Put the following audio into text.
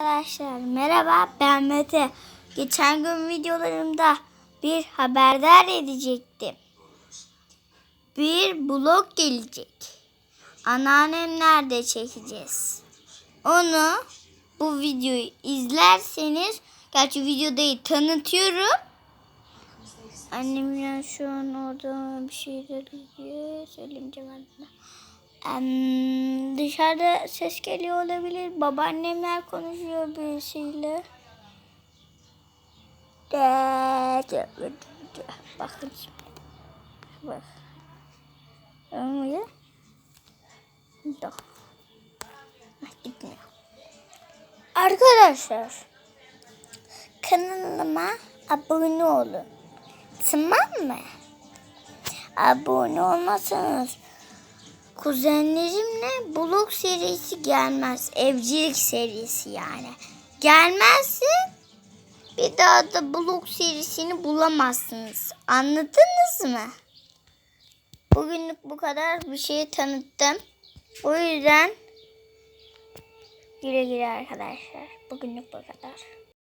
Arkadaşlar merhaba ben Mete. Geçen gün videolarımda bir haberdar edecektim. Bir blog gelecek. Anneannem nerede çekeceğiz? Onu bu videoyu izlerseniz gerçi videoda tanıtıyorum. Annem ya şu an orada bir şeyler izliyor. Söylemeyeceğim adına. Em, dışarıda ses geliyor olabilir. Babaannemler konuşuyor birisiyle. Bakın şimdi. Bak. Gitmiyor. Arkadaşlar. Kanalıma abone olun. Tamam mı? Abone olmasanız kuzenlerimle blog serisi gelmez. Evcilik serisi yani. Gelmezse bir daha da blog serisini bulamazsınız. Anladınız mı? Bugünlük bu kadar bir şey tanıttım. O yüzden güle güle arkadaşlar. Bugünlük bu kadar.